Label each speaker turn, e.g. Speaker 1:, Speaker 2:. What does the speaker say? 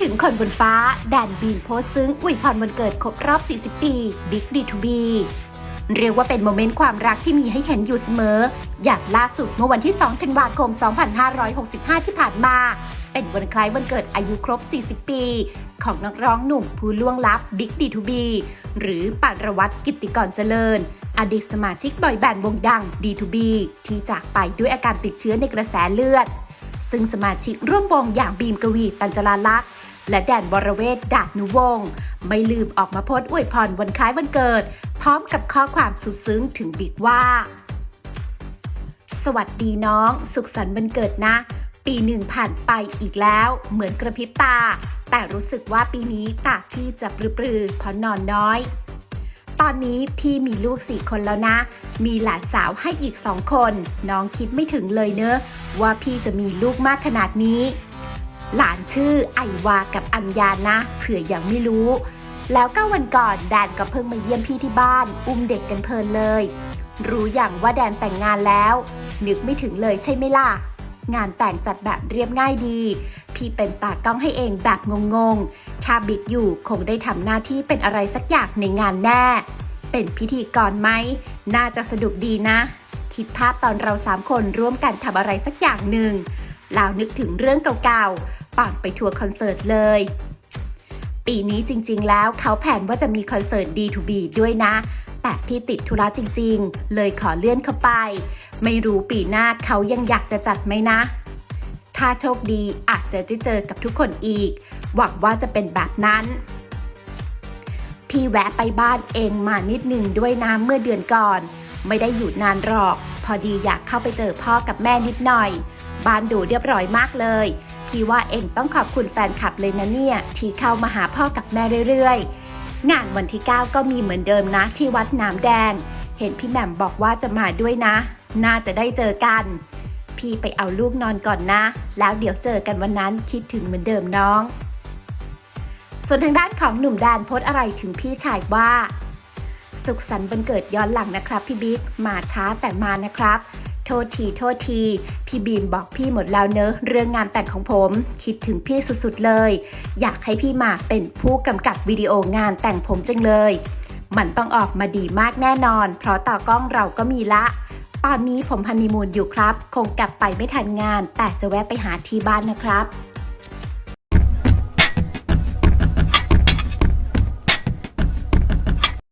Speaker 1: ถึงคนบนฟ้า แดนบีนโพสซึ้งอวยพรวันเกิดครบรอบ 40 ปี Big D2B เรียกว่าเป็นโมเมนต์ความรักที่มีให้เห็นอยู่เสมอ อย่างล่าสุดเมื่อวันที่ 2 ธันวาคม 2565 ที่ผ่านมา เป็นวันคล้ายวันเกิดอายุครบ 40 ปี ของนักร้องหนุ่มผู้ล่วงลับ Big D2B หรือปานรวัตกิตติกรเจริญ อดีตสมาชิกบอยแบนด์วงดัง D2B ที่จากไปด้วยอาการติดเชื้อในกระแสเลือด ซึ่งสมาชิกร่วมวงอย่างบีมกวี ตันจราลักษณ์และแดนวรเวทดาดนุวงศ์ไม่ลืมออกมาโพสต์อวยพรวันคล้ายวันเกิด พร้อมกับข้อความสุดซึ้งถึงบิ๊กว่า สวัสดีน้อง สุขสันต์วันเกิดนะ ปีหนึ่งผ่านไปอีกแล้ว เหมือนกระพริบตา แต่รู้สึกว่าปีนี้ตาพี่จะปรือๆเพราะนอนน้อย อนนี้พี่มีลูกสี่คนแล้วนะ มีหลานสาวให้อีกสองคน น้องคิดไม่ถึงเลยเนอะ ว่าพี่จะมีลูกมากขนาดนี้ หลานชื่อไอวากับอัญญานะเผื่อยังไม่รู้ แล้วก็วันก่อนแดนก็เพิ่งมาเยี่ยมพี่ที่บ้าน อุ้มเด็กกันเพลินเลย รู้อย่างว่าแดนแต่งงานแล้ว นึกไม่ถึงเลยใช่ไหมล่ะ งานแต่งจัดแบบเรียบง่ายดี พี่เป็นตากล้องให้เองแบบงงๆถ้าบิ๊กอยู่คงได้ทำหน้าที่เป็นอะไรสักอย่างในงานแน่ เป็นพิธีกรไหม น่าจะสนุกดีนะ คิดภาพตอนเราสามคนร่วมกันทำอะไรสักอย่างหนึ่งแล้วนึกถึงเรื่องเก่าๆป่อนไปทัวร์คอนเสิร์ตเลย ปีนี้จริงๆแล้วเขาแผนว่าจะมีคอนเสิร์ต D2B ด้วยนะ แต่พี่ติดธุระจริงๆ เลยขอเลื่อนเข้าไป ไม่รู้ปีหน้าเขายังอยากจะจัดไหมนะ ถ้าโชคดีอาจจะได้เจอกับทุกคนอีก หวังว่าจะเป็นแบบนั้นพี่แวะไปบ้านเองมานิดหนึ่งด้วยนะเมื่อเดือนก่อน ไม่ได้อยู่นานหรอก พอดีอยากเข้าไปเจอพ่อกับแม่นิดหน่อย บ้านดูเรียบร้อยมากเลยพี่ว่าเองต้องขอบคุณแฟนคลับเลยนะเนี่ย ที่เข้ามาหาพ่อกับแม่เรื่อยๆ งานวันที่ 9 ก็มีเหมือนเดิมนะที่วัดน้ำแดง เห็นพี่แหม่มบอกว่าจะมาด้วยนะ น่าจะได้เจอกัน พี่ไปเอาลูกนอนก่อนนะ แล้วเดี๋ยวเจอกันวันนั้นคิดถึงเหมือนเดิมน้อง ส่วนทางด้านของหนุ่มแดนโพสอะไรถึงพี่ชายว่า สุขสันต์วันเกิดย้อนหลังนะครับพี่บิ๊กมาช้าแต่มานะครับ โทษทีโทษที พี่บีมบอกพี่หมดแล้วเนอะเรื่องงานแต่งของผม คิดถึงพี่สุดๆเลย อยากให้พี่มาเป็นผู้กำกับวิดีโองานแต่งผมจังเลย มันต้องออกมาดีมากแน่นอน เพราะต่อกล้องเราก็มีละ ตอนนี้ผมฮันนีมูนอยู่ครับ คงกลับไปไม่ทันงาน แต่จะแวะไปหาที่บ้านนะครับ